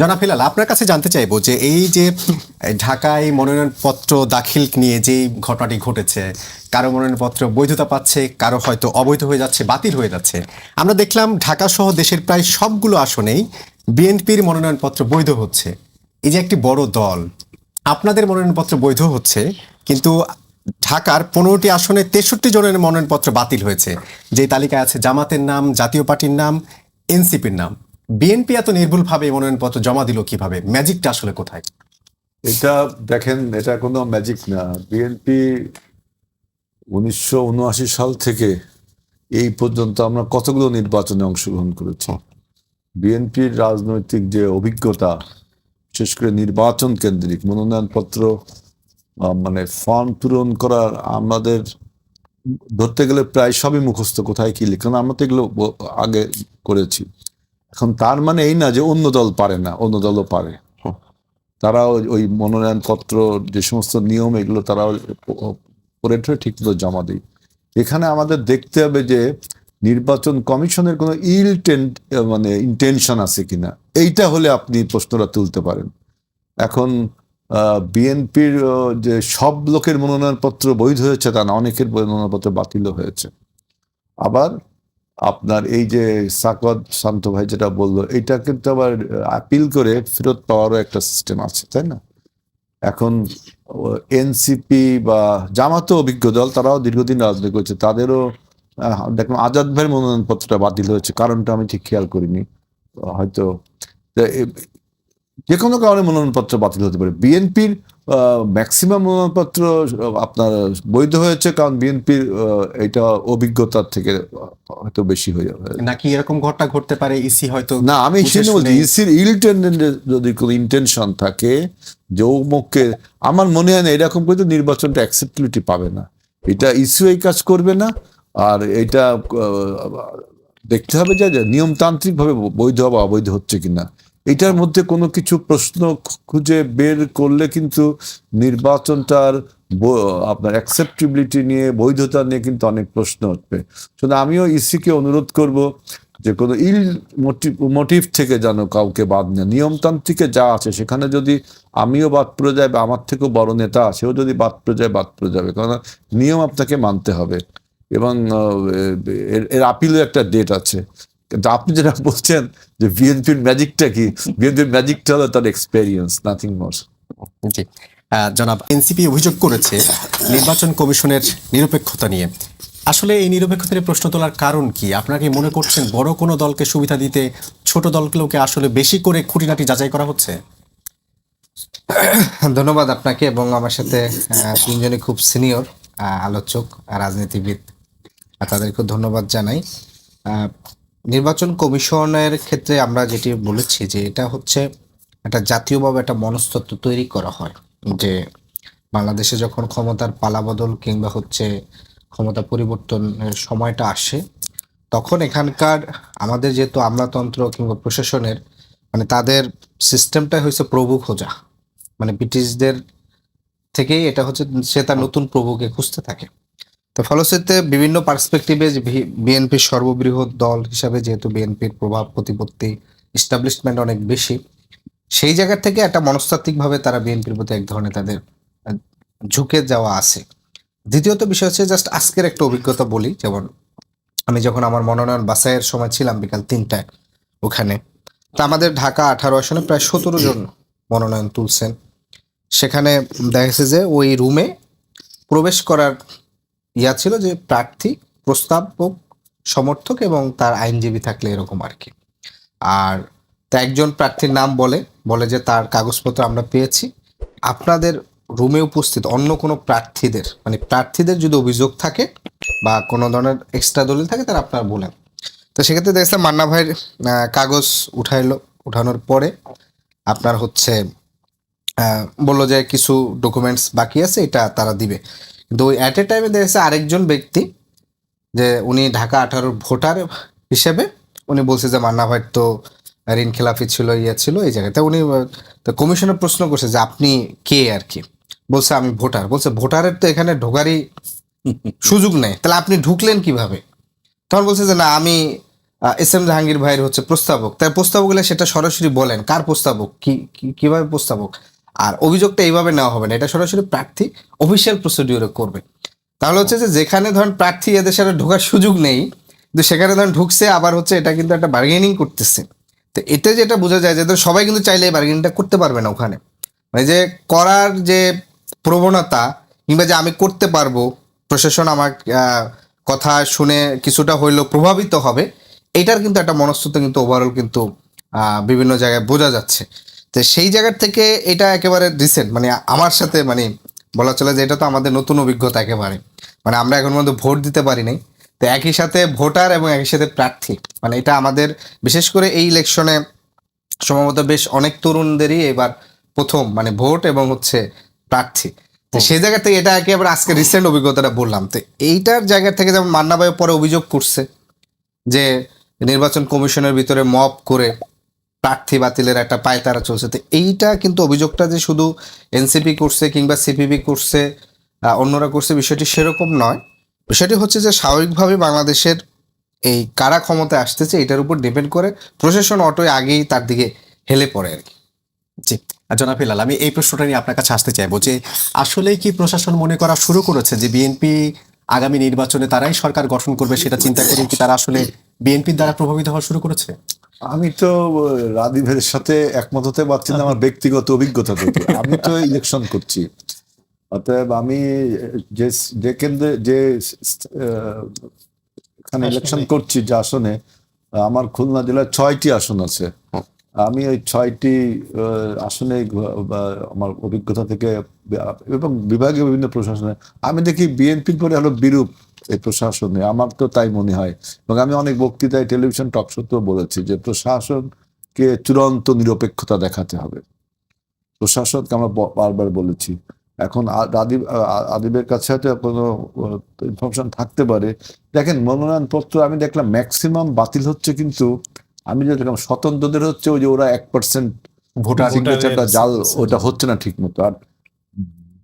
জনাব হিলাল আপনার কাছে জানতে চাইব যে এই যে ঢাকায় মনোনয়নপত্র দাখিল নিয়ে যেই ঘটনাটি ঘটেছে, কারও মনোনয়নপত্র বৈধতা পাচ্ছে, কারও হয়তো অবৈধ হয়ে যাচ্ছে, বাতিল হয়ে যাচ্ছে। আমরা দেখলাম ঢাকা সহ দেশের প্রায় সবগুলো আসনেই বিএনপির মনোনয়নপত্র বৈধ হচ্ছে। এই যে একটি বড় দল, আপনাদের মনোনয়নপত্র বৈধ হচ্ছে, কিন্তু ঢাকার পনেরোটি আসনে তেষট্টি জনের মনোনয়নপত্র বাতিল হয়েছে। যে তালিকায় আছে জামাতের নাম, জাতীয় পার্টির নাম, এনসিপির নাম। বিএনপি এত নির্ভুলভাবে মনোনয়নপত্র জমা দিল কীভাবে? ম্যাজিকটা আসলে কোথায়? এটা দেখেন, এটা কোনো ম্যাজিক না। বিএনপি উনিশশো উনআশি সাল থেকে এই পর্যন্ত আমরা কতগুলো নির্বাচনে অংশগ্রহণ করেছি? বিএনপির রাজনৈতিক যে অভিজ্ঞতা, বিশেষ করে নির্বাচন কেন্দ্রিক মনোনয়নপত্র মানে ফর্ম পূরণ করার আমাদের ধরতে গেলে প্রায় সবই মুখস্থ কোথায় কি লিখ কারণ আমরা তো এগুলো আগে করেছি। এখন তার মানে এই না যে অন্য দল পারে না অন্য দলও পারে। তারা ওই- মনোনয়নপত্র যে সমস্ত নিয়ম এগুলো তারা করে ঠিক মতো জমা দেয়। এখানে আমাদের দেখতে হবে যে নির্বাচন কমিশনের কোনো ইল মানে ইন্টেনশন আছে কিনা। এইটা হলে আপনি প্রশ্নটা তুলতে পারেন। এখন বিএনপির যে সব লোকের মনোনয়নপত্র বৈধ হয়েছে তা না অনেকের মনোনয়নপত্র বাতিলও হয়েছে। আবার আপনার এই যে সাকদ শান্ত ভাই যেটা বলল, এটা কিন্তু আবার আপিল করে ফেরত পাওয়ারও একটা সিস্টেম আছে, তাই না? এখন এনসিপি বা জামাতও অভিজ্ঞ দল, তারাও দীর্ঘদিন রাজনীতি করছে, তাদেরও দেখলাম আজাদ ভাইয়ের মনোনয়নপত্রটা বাতিল হয়েছে, কারণটা আমি ঠিক খেয়াল করিনি, হয়তো যে কোনো কারণে মনোনয়নপত্র বাতিল হতে পারে। বিএনপির ম্যাক্সিমাম মনোনয়নপত্র আপনার বৈধ হয়েছে কারণ বিএনপির এটা অভিজ্ঞতার থেকে হয়তো বেশি হয়ে যাবে। নাকি এরকম ঘটনা ঘটতে পারে ইসি হয়তো না আমি সেটা বলছি ইসির ইলটেন্ডেন্টের যদি কোনো ইন্টেনশন থাকে যে অমুককে আমার মনে হয় না এরকম করে তো নির্বাচনটা অ্যাকসেপ্টেবিলিটি পাবে না। এটা ইস্যু এই কাজ করবে না আর এটা দেখতে হবে যে যে নিয়মতান্ত্রিকভাবে বৈধ বা অবৈধ হচ্ছে কিনা। এটার মধ্যে কোনো কিছু প্রশ্ন খুঁজে বের করলে কিন্তু নির্বাচনটার আপনার অ্যাকসেপ্টেবিলিটি নিয়ে, বৈধতা নিয়ে কিন্তু অনেক প্রশ্ন উঠবে। শুধু আমিও ইসিকে অনুরোধ করব যে কোনো ইল মোটিভ মোটিভ থেকে যেন কাউকে বাদ না, নিয়মতান্ত্রিকে যা আছে, সেখানে যদি আমিও বাদ পড়ে যাই বা আমার থেকেও বড় নেতা সেও যদি বাদ পড়ে যায়, বাদ পড়ে যাবে। কারণ নিয়ম আপনাকে মানতে হবে। এবং এর আপিলের একটা ডেট আছে। কিন্তু আপনি যেটা বলছেন যে বিএনপির ম্যাজিকটা কি? বিএনপির ম্যাজিকটা হলো তার এক্সপেরিয়েন্স নাথিং মোর জি। জনাব এনসিপি অভিযোগ করেছে নির্বাচন কমিশনের নিরপেক্ষতা নিয়ে। আসলে এই নিরপেক্ষতা নিয়ে প্রশ্ন তোলার কারণ কি? আপনারা কি মনে করছেন বড় কোনো দলকে সুবিধা দিতে ছোট দলগুলোকে আসলে বেশি করে খুঁটিনাটি যাচাই করা হচ্ছে? ধন্যবাদ আপনাকে এবং আমার সাথে আহ, তিনজনই খুব সিনিয়র আলোচক রাজনীতিবিদ। আর তাদেরকেও ধন্যবাদ জানাই। আহ, নির্বাচন কমিশনের ক্ষেত্রে আমরা যেটি বলেছি যে এটা হচ্ছে একটা জাতীয়ভাবে একটা মনস্তত্ত্ব তৈরি করা হয় যে বাংলাদেশে যখন ক্ষমতার পালাবদল কিংবা হচ্ছে ক্ষমতা পরিবর্তনের সময়টা আসে, তখন এখানকার আমাদের যেহেতু আমলাতন্ত্র কিংবা প্রশাসনের মানে তাদের সিস্টেমটা হয়েছে প্রভু খোঁজা। মানে ব্রিটিশদের থেকেই এটা হচ্ছে, সে তার নতুন প্রভুকে খুঁজতে থাকে। তো ফলশ্রুতিতে বিভিন্ন পার্সপেক্টিভে বিএনপির সর্ববৃহৎ দল হিসাবে যেহেতু বিএনপির প্রভাব, প্রতিপত্তি ইস্টাবলিশমেন্ট অনেক বেশি, সেই জায়গা থেকে একটা মনস্তাত্ত্বিকভাবে তারা বিএনপির প্রতি এক ধরনের তাদের ঝুঁকে যাওয়া আছে। দ্বিতীয়ত বিষয় হচ্ছে জাস্ট আজকের একটা অভিজ্ঞতা বলি, যেমন আমি যখন আমার মনোনয়ন বাছাইয়ের সময় ছিলাম বিকাল তিনটায় ওখানে, তা আমাদের ঢাকা আঠারো আসনে প্রায় সতেরো জন মনোনয়ন তুলছেন। সেখানে দেখা যে ওই রুমে প্রবেশ করার ইয়া ছিল যে প্রার্থী, প্রস্তাবক, সমর্থক এবং তার আইনজীবী থাকলে এরকম আর কি। আর তা একজন প্রার্থীর নাম বলে বলে যে তার কাগজপত্র আমরা পেয়েছি। আপনাদের রুমে উপস্থিত অন্য কোনো প্রার্থীদের মানে প্রার্থীদের যদি অভিযোগ থাকে বা কোনো ধরনের এক্সট্রা দলিল থাকে, তারা আপনারা বলেন। তো সেক্ষেত্রে দেখছিলাম মান্না ভাইয়ের কাগজ উঠাইলো, উঠানোর পরে আপনার হচ্ছে বলল যে কিছু ডকুমেন্টস বাকি আছে, এটা তারা দিবে। কিন্তু ওই অ্যাট এ টাইমে দেখেছে আরেকজন ব্যক্তি যে উনি ঢাকা আঠারোর ভোটার হিসেবে উনি বলছে যে মান্না ভাই তো ঋণ খেলাফি ছিল ইয়ে ছিল এই জায়গায়। তা উনি কমিশনের প্রশ্ন করছে যে আপনি কে আর কি? বলছে আমি ভোটার। বলছে ভোটারের তো এখানে ঢোকারই সুযোগ নেই। তাহলে আপনি ঢুকলেন কীভাবে? তখন বলছে যে না, আমি এস এম জাহাঙ্গীর ভাইয়ের হচ্ছে প্রস্তাবক। তাই প্রস্তাবক সেটা সরাসরি বলেন। কার প্রস্তাবক? কি- কীভাবে প্রস্তাবক? আর অভিযোগটা এইভাবে নেওয়া হবে না। এটা সরাসরি প্রার্থী অফিসিয়াল প্রসিডিউরে করবে। তাহলে হচ্ছে যে যেখানে ধরেন প্রার্থী এদের সাথে ঢোকার সুযোগ নেই, কিন্তু সেখানে ধরেন ঢুকছে, আবার হচ্ছে এটা কিন্তু একটা বার্গেনিং করতেছে। তো এতে যেটা বোঝা যায় যে সবাই কিন্তু চাইলে এই বার্গেনিংটা করতে পারবে না ওখানে। মানে যে করার যে প্রবণতা কিংবা যে আমি করতে পারব, প্রশাসন আমার কথা শুনে কিছুটা হইলেও প্রভাবিত হবে, এটার কিন্তু একটা মনস্তত্ব কিন্তু ওভারঅল কিন্তু বিভিন্ন জায়গায় বোঝা যাচ্ছে। তো সেই জায়গার থেকে এটা একেবারে রিসেন্ট মানে আমার সাথে মানে বলা চলে যে এটা তো আমাদের নতুন অভিজ্ঞতা একেবারে। মানে আমরা এখন পর্যন্ত ভোট দিতে পারি নাই। তো একই সাথে ভোটার এবং একই সাথে প্রার্থী মানে এটা আমাদের বিশেষ করে এই ইলেকশনে সম্ভবত বেশ অনেক তরুণদেরই এবার প্রথম মানে ভোট এবং হচ্ছে প্রার্থী। তো সেই জায়গা থেকে এটা একেবারে আজকে রিসেন্ট অভিজ্ঞতাটা বললাম। তো এইটার জায়গা থেকে যেমন মান্না ভাই পরে অভিযোগ করছে যে নির্বাচন কমিশনের ভিতরে মপ করে প্রার্থী বাতিলের একটা পায়তারা চলছে। তো এইটা কিন্তু অভিযোগটা যে শুধু এনসিপি করছে কিংবা সিপিবি করছে অন্যরা করছে, বিষয়টি সেরকম নয়। বিষয়টি হচ্ছে যে স্বাভাবিকভাবে বাংলাদেশের এই কারা ক্ষমতায় আসতেছে এটার উপর ডিপেন্ড করে প্রশাসন অটোয় আগেই তার দিকে হেলে পড়ে আর কি। জি, আর জনাব হিলাল, আমি এই প্রশ্নটা নিয়ে আপনার কাছে আসতে চাইব যে আসলেই কি প্রশাসন মনে করা শুরু করেছে যে বিএনপি আগামী নির্বাচনে তারাই সরকার গঠন করবে সেটা চিন্তা করে কি তারা আসলে বিএনপির দ্বারা প্রভাবিত হওয়া শুরু করেছে? আমি তো রাজীবের সাথে একমত হতে পারছি না আমার ব্যক্তিগত অভিজ্ঞতা থেকে। আমি তো ইলেকশন করছি। অতএব আমি যে যে কেন্দ্রে যে এখানে ইলেকশন করছি যে আসনে আমার খুলনা জেলায় ছয়টি আসন আছে। আমি ওই ছয়টি আসনে আমার অভিজ্ঞতা থেকে এবং বিভাগীয় বিভিন্ন প্রশাসনে আমি দেখি বিএনপির পরে হলো বিরূপ। এই প্রশাসনে আমার তো তাই মনে হয়। এবং আমি অনেক বক্তৃতায় টেলিভিশন টক শোতেও বলেছি যে প্রশাসনকে চূড়ান্ত নিরপেক্ষতা দেখাতে হবে। প্রশাসনকে আমরা বারবার বলেছি। এখন আদিব আদিবের কাছে হয়তো কোনো ইনফরমেশন থাকতে পারে। দেখেন মনোনয়নপত্র আমি দেখলাম ম্যাক্সিমাম বাতিল হচ্ছে কিন্তু আমি যে দেখলাম স্বতন্ত্রদের হচ্ছে ওই যে ওরা এক পার্সেন্ট ভোটার সিগনেচারটা জাল ওটা হচ্ছে না ঠিক মতো আর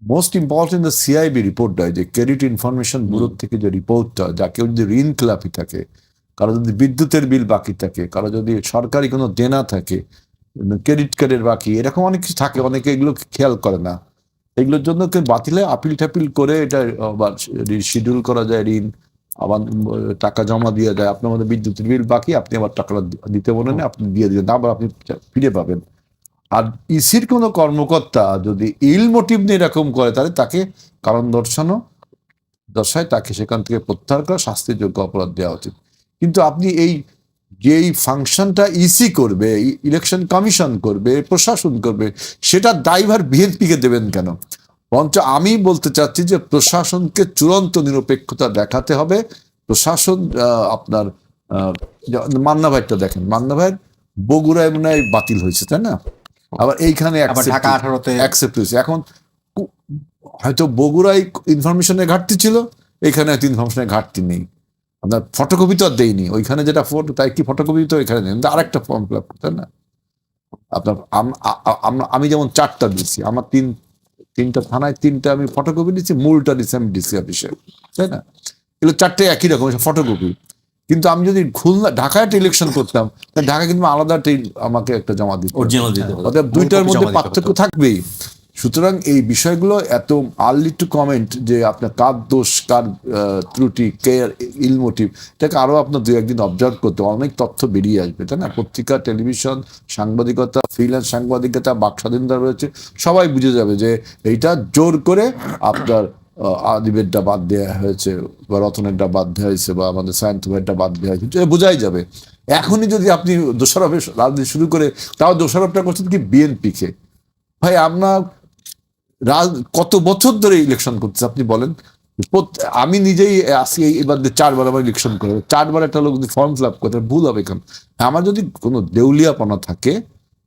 মোস্ট ইম্পর্টেন্ট দ্য সিআইবি রিপোর্টটা যে ক্রেডিট ইনফরমেশন ব্যুরো থেকে যে রিপোর্টটা যা কেউ যদি ঋণ খেলাপি থাকে কারও যদি বিদ্যুতের বিল বাকি থাকে কারও যদি সরকারি কোনো দেনা থাকে ক্রেডিট কার্ডের বাকি এরকম অনেক কিছু থাকে অনেকে এগুলো খেয়াল করে না। এগুলোর জন্য কেউ বাতিলে আপিল টাপিল করে এটা আবার শিডিউল করা যায় ঋণ আবার টাকা জমা দিয়ে দেয় আপনার মধ্যে বিদ্যুতের বিল বাকি আপনি আবার টাকাটা দিতে বলেন আপনি দিয়ে দিলেন আবার আপনি ফিরে পাবেন। আর ইসির কোনো কর্মকর্তা যদি ইল মোটিভ নিয়ে এরকম করে, তাহলে তাকে কারণ দর্শানো দর্শায় তাকে সেখান থেকে প্রত্যাহার করা শাস্তিযোগ্য অপরাধ দেওয়া উচিত। কিন্তু আপনি এই যেই ফাংশনটা ইসি করবে ইলেকশন কমিশন করবে, প্রশাসন করবে, সেটা দায়ভার বিএনপিকে দেবেন কেন? বরঞ্চ আমি বলতে চাচ্ছি যে প্রশাসনকে চূড়ান্ত নিরপেক্ষতা দেখাতে হবে। প্রশাসন আপনার মান্না ভাইটা দেখেন। মান্না ভাইয়ের বগুড়ায় মনে হয় বাতিল হয়েছে, তাই না? আবার এইখানে ঢাকা আঠারোতে অ্যাকসেপ্ট হয়েছে। এখন হয়তো বগুড়ায় ইনফরমেশনের ঘাটতি ছিল এখানে হয়তো ইনফরমেশনের ঘাটতি নেই। আপনার ফটোকপি তো আর দেয়নি। ওইখানে যেটা ফটো তাই কি ফটোকপি তো এখানে নেই। আরেকটা ফর্ম ফিল আপ করতেন না? আপনার আমি যেমন চারটা দিচ্ছি আমার তিন তিনটা থানায় তিনটা আমি ফটোকপি দিচ্ছি মূলটা দিচ্ছি আমি ডিসি অফিসে তাই না? এগুলো চারটে একই রকম ফটোকপি কিন্তু আমি যদি খুলনা ঢাকায় একটা ইলেকশন করতাম তাহলে ঢাকা কিন্তু আলাদা আমাকে একটা জমা দিতে। অতএব দুইটার মধ্যে পার্থক্য থাকবেই সুতরাং এই বিষয়গুলো এত আর্লি টু কমেন্ট যে আপনার কার দোষ কার ত্রুটি কে ইল মোটিভ এটাকে আরও আপনার দু একদিন অবজার্ভ করতে হবে। অনেক তথ্য বেরিয়ে আসবে তাই না পত্রিকা টেলিভিশন সাংবাদিকতা ফ্রিল্যান্স সাংবাদিকতা বাক স্বাধীনতা রয়েছে সবাই বুঝে যাবে যে এইটা জোর করে আপনার আদিবেরটা বাদ দেওয়া হয়েছে, বা রতনেরটা বাদ দেওয়া হয়েছে, বা আমাদের সায়ন্ত ভাইয়েরটা বাদ দেওয়া হয়েছে বোঝাই যাবে। এখনই যদি আপনি দোষারোপে রাজনীতি শুরু করে, তাও দোষারোপটা করছেন কি বিএনপিকে? ভাই, আমরা রাজ- কত বছর ধরে ইলেকশন করছে আপনি বলেন। আমি নিজেই আসি এবার চারবার আমার ইলেকশন করে, চারবার একটা লোক যদি ফর্ম ফিল আপ করতে ভুল হবে কেন? আমার যদি কোনো দেউলিয়াপনা থাকে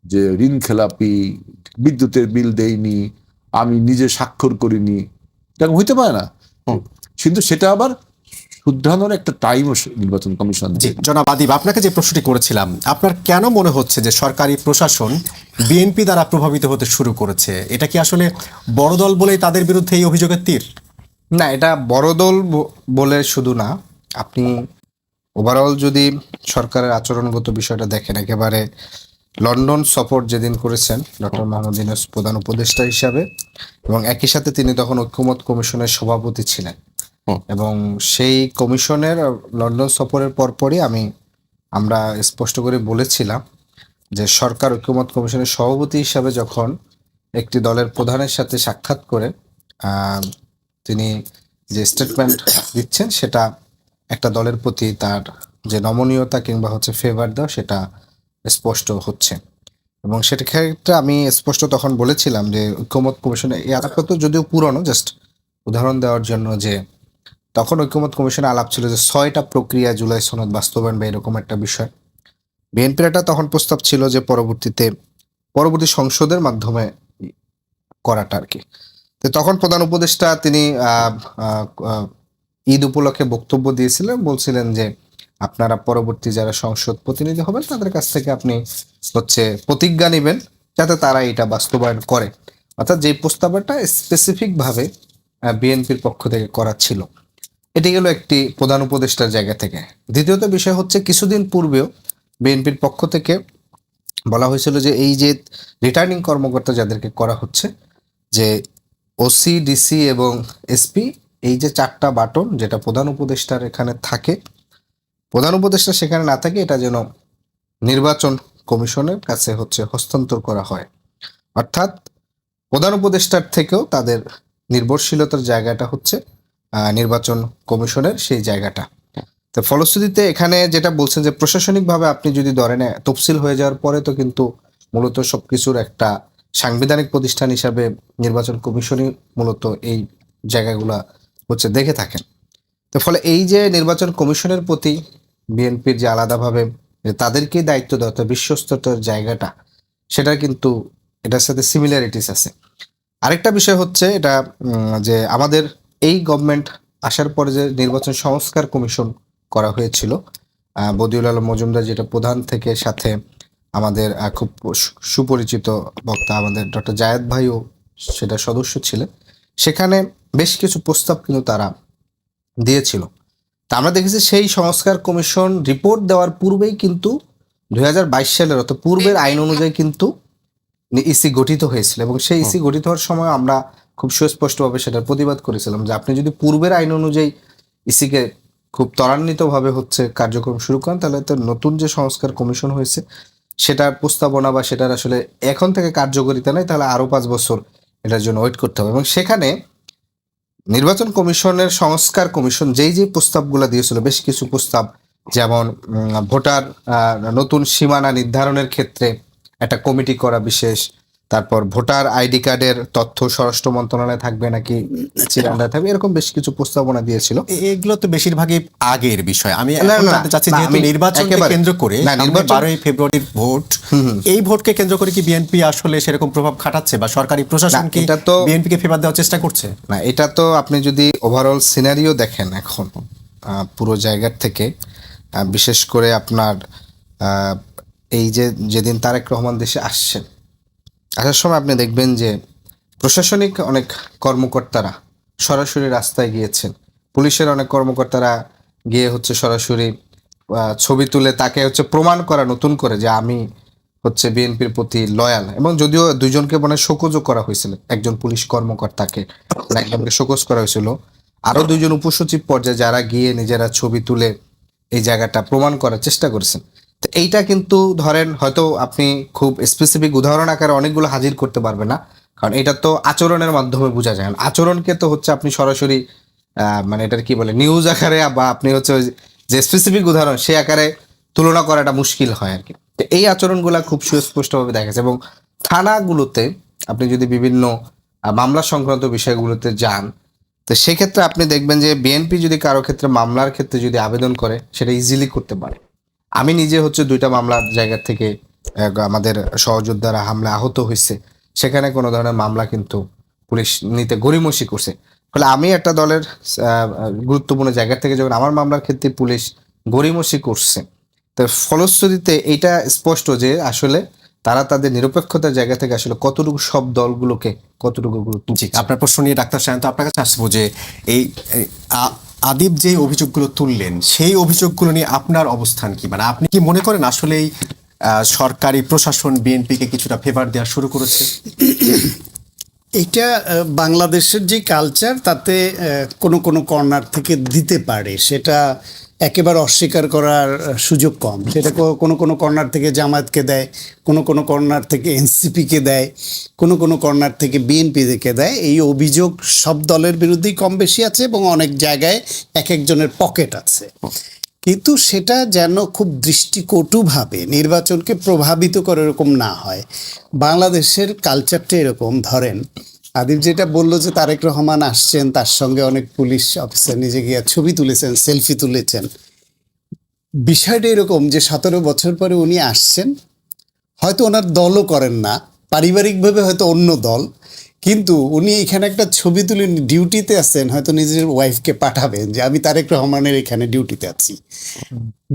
যে ঋণ খেলাপি, বিদ্যুতের বিল দেয়নি আমি নিজে স্বাক্ষর করিনি এরকম হইতে পারে না। কিন্তু সেটা আবার শুদ্ধানোর একটা টাইমও নির্বাচন কমিশন। জনাব আদিব আপনাকে যে প্রশ্নটি করেছিলাম আপনার কেন মনে হচ্ছে যে সরকারি প্রশাসন বিএনপি দ্বারা প্রভাবিত হতে শুরু করেছে? এটা কি আসলে বড় দল বলেই তাদের বিরুদ্ধে এই অভিযোগের তীর? না এটা বড় দল বলে শুধু না। আপনি ওভারঅল যদি সরকারের আচরণগত বিষয়টা দেখেন একেবারে লন্ডন সফর যেদিন করেছেন ডক্টর মোহাম্মদ ইউনূস প্রধান উপদেষ্টা হিসাবে এবং একই সাথে তিনি তখন ঐক্যমত কমিশনের সভাপতি ছিলেন। এবং সেই কমিশনের লন্ডন সফরের পরপরই আমি আমরা স্পষ্ট করে বলেছিলাম যে সরকার ঐক্যমত কমিশনের সভাপতি হিসাবে যখন একটি দলের প্রধানের সাথে সাক্ষাৎ করে আহ, তিনি যে স্টেটমেন্ট দিচ্ছেন সেটা একটা দলের প্রতি তার যে নমনীয়তা কিংবা হচ্ছে ফেভার দেওয়া সেটা স্পষ্ট হচ্ছে। এবং সেটা ক্ষেত্রে আমি স্পষ্ট তখন বলেছিলাম যে ঐক্যমত কমিশনে এই আলাপটা তো যদিও পুরনো জাস্ট উদাহরণ দেওয়ার জন্য যে তখন ঐক্যমত কমিশনে আলাপ ছিল যে ছয়টা প্রক্রিয়া জুলাই সনদ বাস্তবায়ন বা এরকম একটা বিষয়। বিএনপির একটা তখন প্রস্তাব ছিল যে পরবর্তীতে, পরবর্তী সংসদের মাধ্যমে করাটা আর কি। তো তখন প্রধান উপদেষ্টা তিনি ঈদ উপলক্ষে বক্তব্য দিয়েছিলেন, বলছিলেন যে আপনারা পরবর্তী যারা সংসদ প্রতিনিধি হবেন, তাদের কাছ থেকে আপনি হচ্ছে প্রতিজ্ঞা নেবেন যাতে তারা এটা বাস্তবায়ন করে। অর্থাৎ যে প্রস্তাবটা স্পেসিফিক ভাবে বিএনপির পক্ষ থেকে করা ছিল। এটি গেল একটি প্রধান উপদেষ্টার জায়গা থেকে। দ্বিতীয়ত বিষয় হচ্ছে, কিছুদিন পূর্বেও বিএনপির পক্ষ থেকে বলা হয়েছিল যে এই যে রিটার্নিং কর্মকর্তা যাদেরকে করা হচ্ছে, যে ওসি ডিসি এবং এসপি এই যে চারটা বাটন যেটা প্রধান উপদেষ্টার এখানে থাকে প্রধান উপদেষ্টা সেখানে না থাকে, এটা যেন নির্বাচন কমিশনের কাছে হচ্ছে হস্তান্তর করা হয়। অর্থাৎ প্রধান উপদেষ্টার থেকেও তাদের নির্ভরশীলতার জায়গাটা হচ্ছে নির্বাচন কমিশনের সেই জায়গাটা। তো ফলশ্রুতিতে এখানে যেটা বলছেন যে প্রশাসনিকভাবে আপনি যদি ধরেন তফসিল হয়ে যাওয়ার পরে তো কিন্তু মূলত সব কিছুর একটা সাংবিধানিক প্রতিষ্ঠান হিসাবে নির্বাচন কমিশনই মূলত এই জায়গাগুলা হচ্ছে দেখে থাকেন। তো ফলে এই যে নির্বাচন কমিশনের প্রতি বিএনপির যে আলাদাভাবে তাদেরকেই দায়িত্ব দেওয়া বিশ্বস্ততার জায়গাটা সেটা কিন্তু এটার সাথে সিমিলারিটিস আছে। আরেকটা বিষয় হচ্ছে এটা যে আমাদের এই গভর্নমেন্ট আসার পরে যে নির্বাচন সংস্কার কমিশন করা হয়েছিল বদিউল আলম মজুমদার যেটা প্রধান থেকে সাথে আমাদের খুব সুপরিচিত বক্তা আমাদের ডক্টর জায়েদ ভাইও সেটা সদস্য ছিলেন। সেখানে বেশ কিছু প্রস্তাব কিন্তু তারা দিয়েছিল। তা আমরা দেখেছি সেই সংস্কার কমিশন রিপোর্ট দেওয়ার পূর্বেই কিন্তু দুই হাজার বাইশ সালের অর্থাৎ পূর্বের আইন অনুযায়ী কিন্তু ইসি গঠিত হয়েছিল এবং সেই ইসি গঠিত হওয়ার সময় আমরা খুব সুস্পষ্টভাবে সেটার প্রতিবাদ করেছিলাম যে আপনি যদি পূর্বের আইন অনুযায়ী ইসিকে খুব ত্বরান্বিতভাবে হচ্ছে কার্যক্রম শুরু করেন তাহলে তো নতুন যে সংস্কার কমিশন হয়েছে সেটার প্রস্তাবনা বা সেটার আসলে এখন থেকে কার্যকরিতা নেই তাহলে আরও পাঁচ বছর এটার জন্য ওয়েট করতে হবে। এবং সেখানে নির্বাচন কমিশনের সংস্কার কমিশন যেই যে প্রস্তাবগুলো দিয়েছিল, বেশ কিছু প্রস্তাব, যেমন ভোটার নতুন সীমানা নির্ধারণের ক্ষেত্রে একটা কমিটি করা বিশেষ তারপর ভোটার আইডি কার্ডের তথ্য স্বরাষ্ট্র মন্ত্রণালয়ে থাকবে নাকি চিরান্ডা থাকবে? এরকম বেশ কিছু প্রস্তাবনা দিয়েছিল। এগুলো তো বেশিরভাগই আগের বিষয়। আমি জানতে চাচ্ছি যেহেতু নির্বাচনকে কেন্দ্র করে নির্বাচন- বারোই ফেব্রুয়ারির ভোট এই ভোটকে কেন্দ্র করে কি বিএনপি আসলে সেরকম প্রভাব খাটাচ্ছে বা সরকারি প্রশাসন কি এটা তো- বিএনপি কে ফেভার দেওয়ার চেষ্টা করছে? না এটা তো আপনি যদি ওভারঅল সিনারিও দেখেন এখন পুরো জায়গার থেকে বিশেষ করে আপনার আহ, এই যে যেদিন তারেক রহমান দেশে আসছেন আসার সময় আপনি দেখবেন যে প্রশাসনিক অনেক কর্মকর্তারা সরাসরি রাস্তায় গিয়েছেন। পুলিশের অনেক কর্মকর্তারা গিয়ে হচ্ছে সরাসরি ছবি তুলে তাকে হচ্ছে প্রমাণ করা নতুন করে যে আমি হচ্ছে বিএনপির প্রতি লয়াল এবং যদিও দুইজনকে মনে শোকজও করা হয়েছিল, একজন পুলিশ কর্মকর্তাকে একজনকে শোকজ করা হয়েছিল। আরও দুইজন উপসচিব পর্যায়ে যারা গিয়ে নিজেরা ছবি তুলে এই জায়গাটা প্রমাণ করার চেষ্টা করেছেন। তো এইটা কিন্তু ধরেন হয়তো আপনি খুব স্পেসিফিক উদাহরণ আকারে অনেকগুলো হাজির করতে পারবেন না। কারণ এটা তো আচরণের মাধ্যমে বোঝা যায়। আচরণকে তো হচ্ছে আপনি সরাসরি মানে এটার কি বলে নিউজ আকারে বা আপনি হচ্ছে ওই যে স্পেসিফিক উদাহরণ সে আকারে তুলনা করাটা মুশকিল হয় আর কি তো এই আচরণগুলা খুব সুস্পষ্টভাবে দেখা যাচ্ছে এবং থানাগুলোতে আপনি যদি বিভিন্ন মামলা সংক্রান্ত বিষয়গুলোতে যান, তো সেক্ষেত্রে আপনি দেখবেন যে বিএনপি যদি কারও ক্ষেত্রে মামলার ক্ষেত্রে যদি আবেদন করে, সেটা ইজিলি করতে পারে। আমি নিজে হচ্ছে দুইটা মামলার জায়গা থেকে আমাদের সহযোদ্ধারা হামলা আহত হয়েছে। সেখানে কোনো ধরনের মামলা কিন্তু পুলিশ নিতে গড়িমসি করছে। ফলে আমি একটা দলের গুরুত্বপূর্ণ জায়গা থেকে যখন আমার মামলার ক্ষেত্রে পুলিশ গড়িমসি করছে তো ফলশ্রুতিতে এটা স্পষ্ট যে আসলে তারা তাদের নিরপেক্ষতার জায়গা থেকে আসলে কতটুকু সব দলগুলোকে কতটুকু গুরুত্ব আপনার প্রশ্ন নিয়ে ডাক্তার সায়ন্ত আপনার কাছে আসব যে এই আদিব যে অভিযোগগুলো তুললেন, সেই অভিযোগগুলো নিয়ে আপনার অবস্থান কি? মানে আপনি কি মনে করেন আসলেই সরকারি প্রশাসন বিএনপিকে কিছুটা ফেভার দেওয়া শুরু করেছে? এটা বাংলাদেশের যে কালচার তাতে কোনো কোনো কর্নার থেকে দিতে পারে। সেটা একেবারে অস্বীকার করার সুযোগ কম। সেটা কোনো কোনো কর্নার থেকে জামায়াতকে দেয়, কোনো কোনো কর্নার থেকে এনসিপিকে দেয়, কোনো কোনো কর্নার থেকে বিএনপি থেকে দেয়। এই অভিযোগ সব দলের বিরুদ্ধেই কম বেশি আছে এবং অনেক জায়গায় এক একজনের পকেট আছে। কিন্তু সেটা যেন খুব দৃষ্টিকটুভাবে নির্বাচনকে প্রভাবিত করে এরকম না হয়। বাংলাদেশের কালচারটা এরকম। ধরেন আদিব যেটা বলল যে তারেক রহমান আসছেন তার সঙ্গে অনেক পুলিশ অফিসার নিজে গিয়ে ছবি তুলেছেন সেলফি তুলেছেন। বিষয়টা এরকম যে সতেরো বছর পরে উনি আসছেন হয়তো ওনার দলও করেন না পারিবারিকভাবে হয়তো অন্য দল কিন্তু উনি এখানে একটা ছবি তুলে ডিউটিতে আছেন হয়তো নিজের ওয়াইফকে পাঠাবেন যে আমি তারেক রহমানের এখানে ডিউটিতে আছি।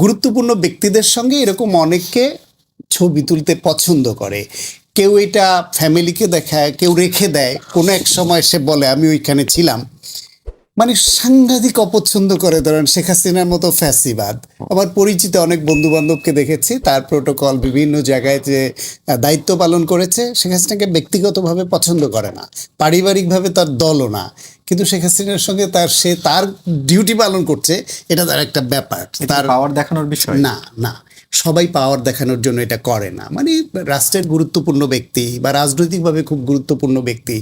গুরুত্বপূর্ণ ব্যক্তিদের সঙ্গে এরকম অনেককে ছবি তুলতে পছন্দ করে। কেউ এটা ফ্যামিলিকে দেখায় কেউ রেখে দেয়। কোনো এক সময় সে বলে আমি ওইখানে ছিলাম। মানে সাংঘাতিক অপছন্দ করে। ধরেন শেখ হাসিনার মতো ফ্যাসিবাদ। আমার পরিচিত অনেক বন্ধু বান্ধবকে দেখেছি। তার প্রোটোকল বিভিন্ন জায়গায় যে দায়িত্ব পালন করেছে। শেখ হাসিনাকে ব্যক্তিগতভাবে পছন্দ করে না। পারিবারিকভাবে তার দলও না। কিন্তু শেখ হাসিনার সঙ্গে তার সে তার ডিউটি পালন করছে। এটা তার একটা ব্যাপার। তার পাওয়ার দেখানোর বিষয়? না না। সবাই পাওয়ার দেখানোর জন্য এটা করে না। মানে রাষ্ট্রের গুরুত্বপূর্ণ ব্যক্তি বা রাজনৈতিকভাবে খুব গুরুত্বপূর্ণ ব্যক্তি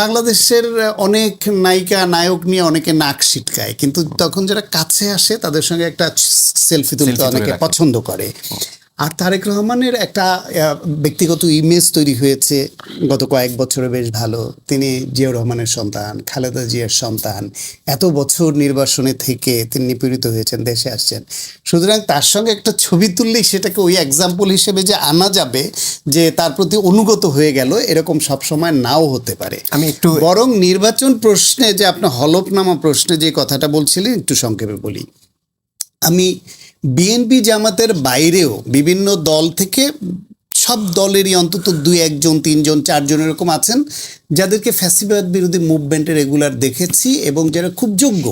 বাংলাদেশের অনেক নায়িকা নায়ক নিয়ে অনেকে নাক সিটকায় কিন্তু তখন যারা কাছে আসে তাদের সঙ্গে একটা সেলফি তুলতে অনেকে পছন্দ করে। আর তারেক রহমানের একটা ব্যক্তিগত ইমেজ তৈরি হয়েছে গত কয়েক বছরে বেশ ভালো। তিনি জিয়াউর রহমানের সন্তান খালেদা জিয়ার সন্তান। এত বছর নির্বাসনে থেকে তিনি নিপীড়িত হয়েছেন দেশে আসছেন। সুতরাং তার সঙ্গে একটা ছবি তুললেই সেটাকে ওই এক্সাম্পল হিসেবে যে আনা যাবে যে তার প্রতি অনুগত হয়ে গেল এরকম সবসময় নাও হতে পারে। আমি একটু- বরং নির্বাচন প্রশ্নে যে আপনার হলফনামা প্রশ্নে যে কথাটা বলছিলেন একটু সংক্ষেপে বলি। আমি বিএনপি জামাতের বাইরেও বিভিন্ন দল থেকে সব দলেরই অন্তত দুই একজন, তিনজন, চারজন এরকম আছেন। যাদেরকে ফ্যাসিবাদ বিরোধী মুভমেন্টে রেগুলার দেখেছি এবং যারা খুব যোগ্য,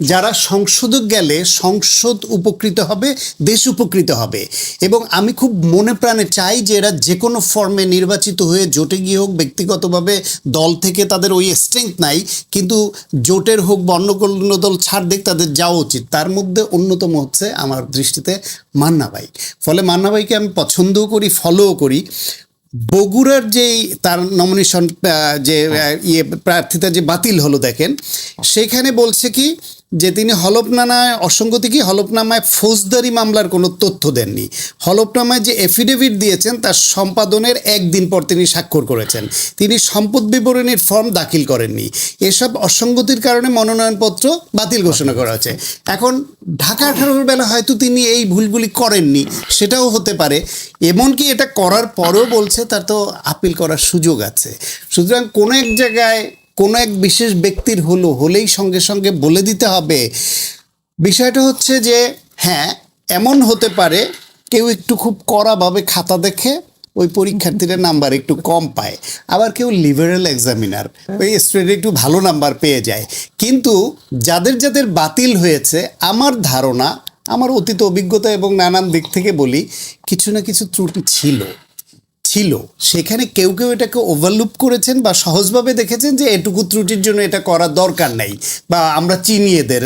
যারা সংসদে গেলে সংসদ উপকৃত হবে, দেশ উপকৃত হবে। এবং আমি খুব মনে প্রাণে চাই যে এরা যে কোনো ফর্মে নির্বাচিত হয়ে জোটে গিয়ে হোক, ব্যক্তিগতভাবে দল থেকে তাদের ওই স্ট্রেংথ নাই, কিন্তু জোটের হোক বা অন্য দল ছাড় দেখ তাদের যাওয়া উচিত। তার মধ্যে অন্যতম হচ্ছে আমার দৃষ্টিতে মান্না ভাই। ফলে মান্না ভাইকে আমি পছন্দও করি ফলোও করি। বগুড়ার যেই তার নমিনেশন যে ইয়ে প্রার্থিতা যে বাতিল হলো দেখেন সেখানে বলছে কি যে তিনি হলফনামায়, অসঙ্গতি কি? হলফনামায় ফৌজদারি মামলার কোনো তথ্য দেননি। হলফনামায় যে এফিডেভিট দিয়েছেন, তার সম্পাদনের একদিন পর তিনি স্বাক্ষর করেছেন। তিনি সম্পদ বিবরণীর ফর্ম দাখিল করেননি। এসব অসঙ্গতির কারণে মনোনয়নপত্র বাতিল ঘোষণা করা হয়েছে। এখন ঢাকা আঠারোর বেলা হয়তো তিনি এই ভুলগুলি করেননি, সেটাও হতে পারে। এমনকি এটা করার পরেও বলছে, তার তো আপিল করার সুযোগ আছে। সুতরাং কোনো এক জায়গায় কোনো এক বিশেষ ব্যক্তির হলো, হলেই সঙ্গে সঙ্গে বলে দিতে হবে। বিষয়টা হচ্ছে যে হ্যাঁ এমন হতে পারে, কেউ একটু খুব কড়াভাবে খাতা দেখে ওই পরীক্ষার্থীরা নাম্বার একটু কম পায়। আবার কেউ লিবারেল এক্সামিনার, ওই স্টুডেন্ট একটু ভালো নাম্বার পেয়ে যায়। কিন্তু যাদের যাদের বাতিল হয়েছে, আমার ধারণা, আমার অতীত অভিজ্ঞতা এবং নানান দিক থেকে বলি, কিছু না কিছু ত্রুটি ছিল। ছিল। সেখানে কেউ কেউ এটাকে ওভারলুপ করেছেন বা সহজভাবে দেখেছেন যে এটুকু ত্রুটির জন্য এটা করার দরকার নেই বা আমরা চিনি এদের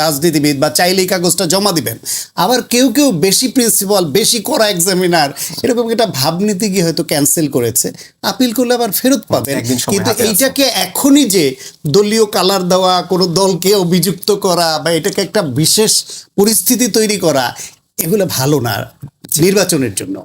রাজনীতিবিদ বা চাইলেই কাগজটা জমা দিবেন। আবার কেউ কেউ বেশি প্রিন্সিপাল বেশি করা এক্সামিনার এরকম একটা ভাবনীতি গিয়ে হয়তো ক্যান্সেল করেছে। আপিল করলে আবার ফেরত পাবেন। কিন্তু এইটাকে এখনই যে দলীয় কালার দেওয়া কোনো দলকে অভিযুক্ত করা বা এটাকে একটা বিশেষ পরিস্থিতি তৈরি করা এগুলো ভালো না নির্বাচনের জন্য।